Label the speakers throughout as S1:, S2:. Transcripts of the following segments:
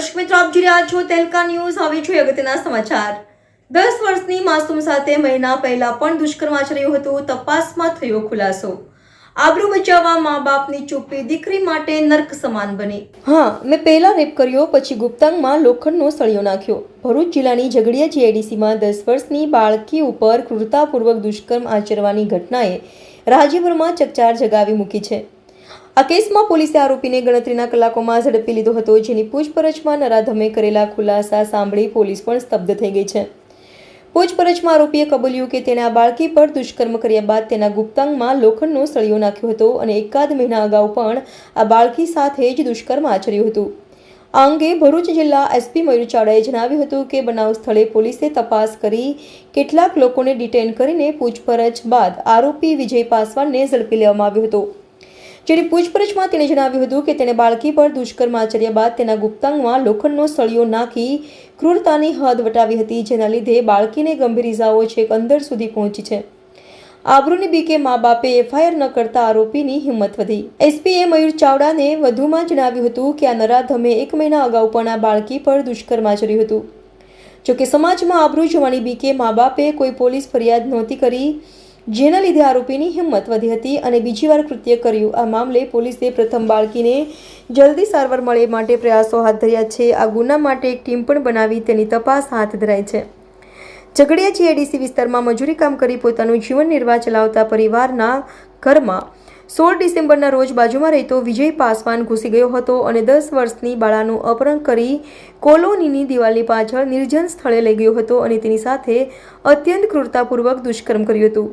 S1: દર્શક મિત્રો આપ જોઈ રહ્યા છો તેલકા ન્યૂઝ. હવે જોઈએ અગત્યના સમાચાર. દસ વર્ષની માસૂમ સાથે મહિના પહેલા પણ દુષ્કર્મ આચર્યું હતું. તપાસમાં થયો ખુલાસો. આબરૂ બચાવવા મા બાપની ચૂપી દીકરી માટે નર્ક સમાન બની. હા, મેં પહેલા રેપ કર્યો, પછી ગુપ્તાંગમાં લોખંડનો સળિયો નાખ્યો. ભરૂચ જિલ્લાની ઝઘડિયા જીઆઈડીસીમાં દસ વર્ષની બાળકી ઉપર ક્રૂરતાપૂર્વક દુષ્કર્મ આચરવાની ઘટનાએ રાજ્યભરમાં ચકચાર જગાવી મૂકી છે. આ કેસમાં પોલીસે આરોપીને ગણતરીના કલાકોમાં ઝડપી લીધો હતો, જેની પૂછપરછમાં નરાધમે કરેલા ખુલાસા સાંભળી પોલીસ પણ સ્તબ્ધ થઈ ગઈ છે. પૂછપરછમાં આરોપીએ કબૂલ્યું કે તેણે આ બાળકી પર દુષ્કર્મ કર્યા બાદ તેના ગુપ્તાંગમાં લોખંડનો સળિયો નાખ્યો હતો અને એકાદ મહિના અગાઉ પણ આ બાળકી સાથે જ દુષ્કર્મ આચર્યું હતું. આ અંગે ભરૂચ જિલ્લા એસપી મયુર ચાવડાએ જણાવ્યું હતું કે બનાવ સ્થળે પોલીસે તપાસ કરી કેટલાક લોકોને ડિટેન કરીને પૂછપરછ બાદ આરોપી વિજય પાસવાનને ઝડપી લેવામાં આવ્યો હતો. જેની પૂછપરછમાં તેણે જણાવ્યું હતું કે તેણે બાળકી પર દુષ્કર્મ આચર્યા બાદ તેના ગુપ્તાંગમાં લોખંડનો સળિયો નાખી ક્રૂરતાની હદ વટાવી હતી, જેના લીધે બાળકીને ગંભીર ઇજાઓ છેક અંદર સુધી પહોંચી છે. આબરૂની બીકે મા બાપે એફઆઈઆર ન કરતા આરોપીની હિંમત વધી. એસપીએ મયુર ચાવડાને વધુમાં જણાવ્યું હતું કે આ નરાધમે એક મહિના અગાઉ પણ આ બાળકી પર દુષ્કર્મ આચર્યું હતું. જોકે સમાજમાં આબરૂ જવાની બીકે મા બાપે કોઈ પોલીસ ફરિયાદ નહોતી કરી. જેના લીધે આરોપીની હિંમત વધી હતી અને બીજી વાર કૃત્ય કર્યું. આ મામલે પોલીસે પ્રથમ બાળકીને જલ્દી સારવાર મળે માટે પ્રયાસો હાથ ધર્યા છે. આ ગુના માટે એક ટીમ પણ બનાવી તેની તપાસ હાથ ધરાઈ છે. ઝઘડિયા જીઆઈડીસી વિસ્તારમાં મજૂરી કામ કરી પોતાનું જીવન નિર્વાહ ચલાવતા પરિવારના ઘરમાં સોળ ડિસેમ્બરના રોજ બાજુમાં રહેતો વિજય પાસવાન ઘૂસી ગયો હતો અને દસ વર્ષની બાળાનું અપહરણ કરી કોલોનીની દિવાલની પાછળ નિર્જન સ્થળે લઈ ગયો હતો અને તેની સાથે અત્યંત ક્રૂરતાપૂર્વક દુષ્કર્મ કર્યું હતું.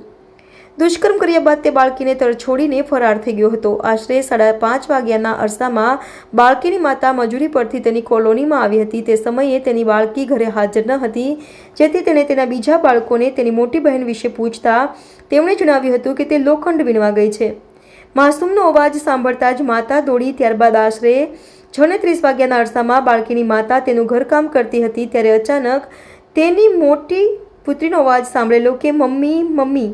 S1: દુષ્કર્મ કર્યા બાદ તે બાળકીને તરછોડીને ફરાર થઈ ગયો હતો. આશરે સાડા પાંચ વાગ્યાના અરસામાં બાળકીની માતા મજૂરી પરથી તેની કોલોનીમાં આવી હતી. તે સમયે તેની બાળકી ઘરે હાજર ન હતી, જેથી તેણે તેના બીજા બાળકોને તેની મોટી બહેન વિશે પૂછતા તેમણે જણાવ્યું હતું કે તે લોખંડ વીણવા ગઈ છે. માસૂમનો અવાજ સાંભળતા જ માતા દોડી ત્યારબાદ આશરે છને ત્રીસ વાગ્યાના અરસામાં બાળકીની માતા તેનું ઘરકામ કરતી હતી, ત્યારે અચાનક તેની મોટી પુત્રીનો અવાજ સાંભળેલો કે, મમ્મી મમ્મી.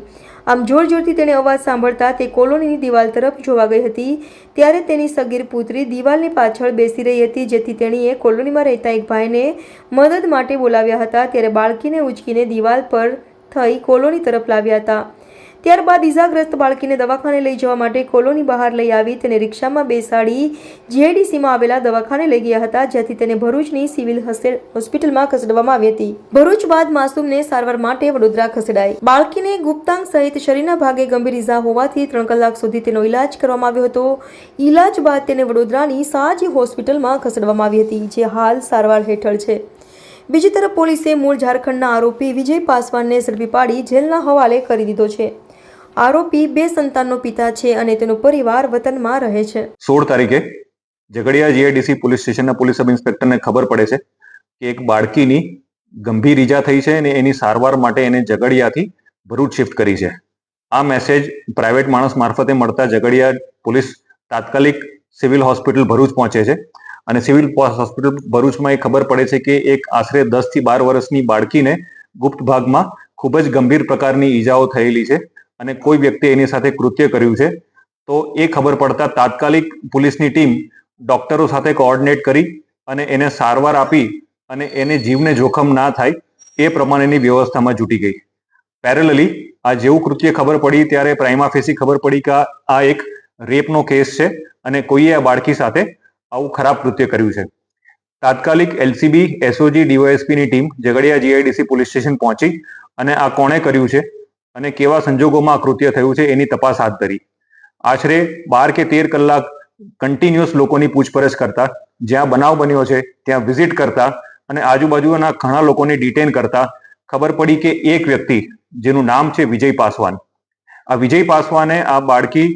S1: આમ જોર જોરથી તેણે અવાજ સાંભળતા તે કોલોનીની દિવાલ તરફ જોવા ગઈ હતી. ત્યારે તેની સગીર પુત્રી દિવાલની પાછળ બેસી રહી હતી, જેથી તેણીએ કોલોનીમાં રહેતા એક ભાઈને મદદ માટે બોલાવ્યા હતા. ત્યારે બાળકીને ઉચકીને દિવાલ પર થઈ કોલોની તરફ લાવ્યા હતા. ત્યારબાદ ઇજાગ્રસ્ત બાળકીને દવાખાને લઈ જવા માટે કોલોની બહાર લઈ આવી. તેને રિક્ષામાં બેસાડી જીઆઈડીસીમાં આવેલા દવાખાને લઈ ગયા હતા, જ્યાંથી તેને ભરૂચની સિવિલ હોસ્પિટલમાં ખસેડવામાં આવી હતી. ભરૂચ બાદ માસૂમને સારવાર માટે વડોદરા ખસેડાઈ. બાળકીને ગુપ્તાંગ સહિત શરીરના ભાગે ગંભીર ઇજા હોવાથી ત્રણ કલાક સુધી તેનો ઇલાજ કરવામાં આવ્યો હતો. ઇલાજ બાદ તેને વડોદરાની સાજી હોસ્પિટલમાં ખસેડવામાં આવી હતી, જે હાલ સારવાર હેઠળ છે. બીજી તરફ પોલીસે મૂળ ઝારખંડના આરોપી વિજય પાસવાનને ઝડપી પાડી જેલના હવાલે કરી દીધો છે. આરોપી બે સંતાનનો પિતા છે અને તેનો પરિવાર વતનમાં રહે છે.
S2: સોળ તારીખે ઝઘડિયા જીઆઈડીસી પોલીસ સ્ટેશનના પોલીસ સબ ઇન્સ્પેક્ટરને ખબર પડે છે કે એક બાળકીની ગંભીર ઈજા થઈ છે અને એની સારવાર માટે એને ઝઘડિયાથી ભરૂચ શિફ્ટ કરી છે. આ મેસેજ પ્રાઇવેટ માણસ મારફતે મળતા ઝઘડિયા પોલીસ તાત્કાલિક સિવિલ હોસ્પિટલ ભરૂચ પહોંચે છે અને સિવિલ હોસ્પિટલ ભરૂચમાં એ ખબર પડે છે કે એક આશરે દસથી બાર વર્ષની બાળકીને ગુપ્ત ભાગમાં ખૂબ જ ગંભીર પ્રકારની ઈજાઓ થયેલી છે. અને કોઈ વ્યક્તિએ એની સાથે કૃત્ય કર્યું છે, તો એ ખબર પડતા તાત્કાલિક પોલીસની ટીમ ડોક્ટરો સાથે કોઓર્ડિનેટ કરી અને એને સારવાર આપી અને એને જીવને જોખમ ના થાય એ પ્રમાણેની વ્યવસ્થામાં જૂટી ગઈ. પેરેલલી આ જેવું કૃત્ય ખબર પડી ત્યારે પ્રાઇમા ફેસી ખબર પડી કે આ એક રેપનો કેસ છે અને કોઈએ આ બાળકી સાથે આવું ખરાબ કૃત્ય કર્યું છે. તાત્કાલિક LCB SOG ડીવાયએસપીની team Jhagadia GIDC police station પહોંચી અને આ કોણે કર્યું છે અને કેવા સંજોગોમાં કૃત્ય થયું છે એની તપાસ હાથ ધરી. આશરે બાર કે તેર કલાક કન્ટિન્યુઅસ લોકોની પૂછપરછ કરતા, જ્યાં બનાવ બન્યો છે ત્યાં વિઝિટ કરતા અને આજુબાજુના ઘણા લોકોને ડિટેન કરતા ખબર પડી કે એક વ્યક્તિ, જેનું નામ છે વિજય પાસવાન. આ વિજય પાસવાને આ બાળકી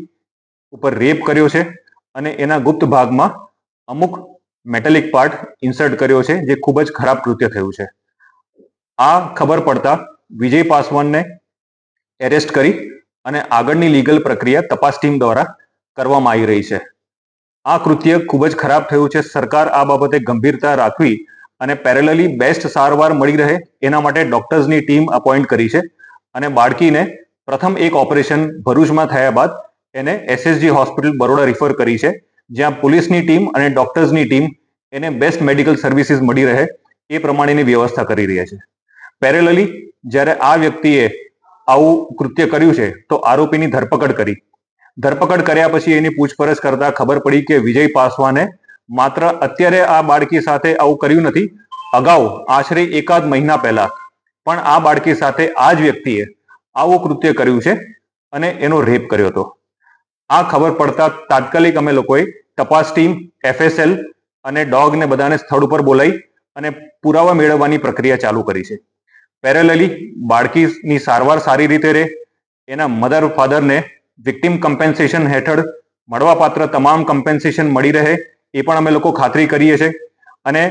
S2: ઉપર રેપ કર્યો છે અને એના ગુપ્ત ભાગમાં અમુક મેટેલિક પાર્ટ ઇન્સર્ટ કર્યો છે જે ખૂબ જ ખરાબ કૃત્ય થયું છે. આ ખબર પડતા વિજય પાસવાનને એરેસ્ટ કરી અને આગળની લીગલ પ્રક્રિયા તપાસ ટીમ દ્વારા કરવામાં આવી રહી છે. આ કૃત્ય ખૂબ જ ખરાબ થયું છે. સરકાર આ બાબતે ગંભીરતા રાખવી અને પેરેલલી બેસ્ટ સારવાર મળી રહે એના માટે ડોક્ટર્સની ટીમ અપોઇન્ટ કરી છે અને બાળકીને પ્રથમ એક ઓપરેશન ભરૂચમાં થયા બાદ એને એસએસજી હોસ્પિટલ બરોડા રિફર કરી છે, જ્યાં પોલીસની ટીમ અને ડોક્ટર્સની ટીમ એને બેસ્ટ મેડિકલ સર્વિસીસ મળી રહે એ પ્રમાણેની વ્યવસ્થા કરી રહ્યા છે. પેરેલલી જ્યારે આ વ્યક્તિએ આવું કૃત્ય કર્યું છે, તો આરોપીની ધરપકડ કરી. ધરપકડ કર્યા પછી એની પૂછપરછ કરતા ખબર પડી કે વિજય પાસવાને માત્ર અત્યારે આ બાળકી સાથે આવું કર્યું નથી. અગાઉ આશરે એકાદ મહિના પહેલા પણ આ બાળકી સાથે આ જ વ્યક્તિએ આવું કૃત્ય કર્યું છે અને એનો રેપ કર્યો હતો. આ ખબર પડતા તાત્કાલિક અમે લોકોએ તપાસ ટીમ એફએસએલ અને ડોગને બધાને સ્થળ ઉપર બોલાવી અને પુરાવા મેળવવાની પ્રક્રિયા ચાલુ કરી છે. પેરેલલી બાળકીની સારવાર સારી રીતે રહે, એના મધર ફાધરને વિક્ટિમ કમ્પેન્સેશન હેઠળ મળવાપાત્ર તમામ કમ્પેન્સેશન મળી રહે, એ પણ અમે લોકો ખાતરી કરીએ છીએ. અને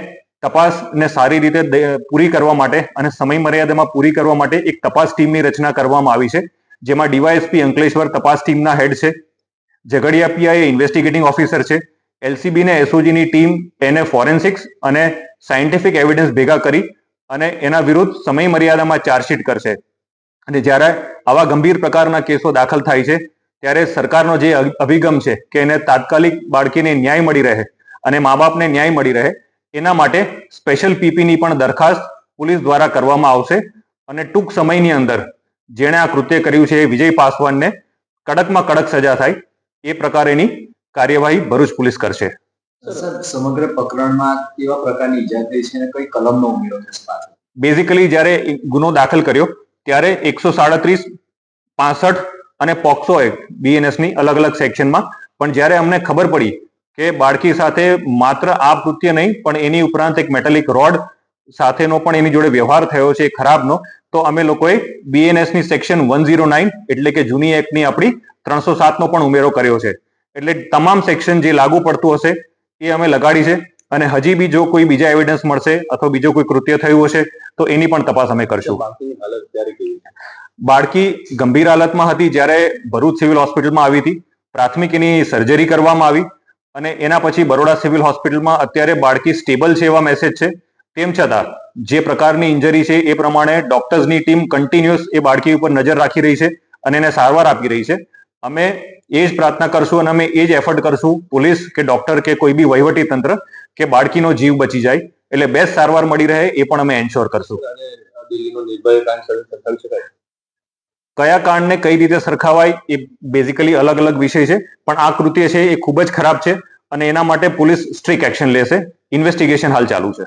S2: તપાસને સારી રીતે પૂરી કરવા માટે અને સમય મર્યાદામાં પૂરી કરવા માટે એક તપાસ ટીમની રચના કરવામાં આવી છે, જેમાં ડીવાયએસપી અંકલેશ્વર તપાસ ટીમના હેડ છે, ઝઘડિયા પીઆઈ ઇન્વેસ્ટિગેટિંગ ઓફિસર છે એલસીબી ને એસઓજીની ટીમ, એને ફોરેન્સિક્સ અને સાયન્ટિફિક એવિડન્સ ભેગા કરી અને એના વિરુદ્ધ સમય મર્યાદામાં ચાર્જશીટ કરશે. અને જ્યારે આવા ગંભીર પ્રકારના કેસો દાખલ થાય છે, ત્યારે સરકારનો જે અભિગમ છે કે એને તાત્કાલિક બાળકીને ન્યાય મળી રહે અને મા બાપને ન્યાય મળી રહે, એના માટે સ્પેશિયલ પીપીની પણ દરખાસ્ત પોલીસ દ્વારા કરવામાં આવશે. અને ટૂંક સમયની અંદર જેણે આ કૃત્ય કર્યું છે એ વિજય પાસવાનને કડકમાં કડક સજા થાય, એ પ્રકારેની કાર્યવાહી ભરૂચ પોલીસ કરશે.
S3: સર, સમગ્ર પ્રકરણમાં કેવા પ્રકારની ઈજા થઈ છે અને કઈ કલમનો ઉમેરો છે
S2: બેઝિકલી જ્યારે ગુનો દાખલ કર્યો, ત્યારે એકસો સાડત્રીસ, પાસઠ અને પોક્સો એક્ટ બીએનએસની અલગ અલગ સેક્શનમાં. પણ જ્યારે અમને ખબર પડી કે બાળકી સાથે માત્ર આ કૃત્ય નહીં, પણ એની ઉપરાંત એક મેટાલિક રોડ સાથેનો પણ એની જોડે વ્યવહાર થયો છે, ખરાબનો, તો અમે લોકોએ બીએનએસની સેક્શન વન ઝીરો નાઇન એટલે કે જૂની એક્ટની આપણી ત્રણસો સાતનો પણ ઉમેરો કર્યો છે. એટલે તમામ સેક્શન જે લાગુ પડતું હશે એ અમે લગાડી છે અને હજી બી જો કોઈ બીજા એવિડન્સ મળશે અથવા બીજો કોઈ કૃત્ય થયું હશે તો એની પણ તપાસ અમે કરશું. બાળકી ગંભીર હાલતમાં હતી જ્યારે ભરૂચ સિવિલ હોસ્પિટલમાં આવી હતી. પ્રાથમિક એની સર્જરી કરવામાં આવી અને એના પછી બરોડા સિવિલ હોસ્પિટલમાં અત્યારે બાળકી સ્ટેબલ છે એવા મેસેજ છે. તેમ છતાં જે પ્રકારની ઇન્જરી છે એ પ્રમાણે ડોક્ટર્સની ટીમ કન્ટિન્યુઅસ એ બાળકી ઉપર નજર રાખી રહી છે અને એને સારવાર આપી રહી છે. અમે એ જ પ્રાર્થના કરશું અને અમે એ જ એફર્ટ કરશું પોલીસ કે ડોક્ટર કે કોઈ બી વહીવટી તંત્ર કે બાળકીનો જીવ બચી જાય એટલે બેસ્ટ સારવાર મળી રહે એ પણ અમે એન્શ્યોર કરશું. કયા કાંડને કઈ રીતે સરખાવાય એ બેઝિકલી અલગ અલગ વિષય છે પણ આ કૃત્ય છે એ ખૂબ જ ખરાબ છે અને એના માટે પોલીસ સ્ટ્રિક એક્શન લેશે. ઇન્વેસ્ટિગેશન હાલ ચાલુ છે.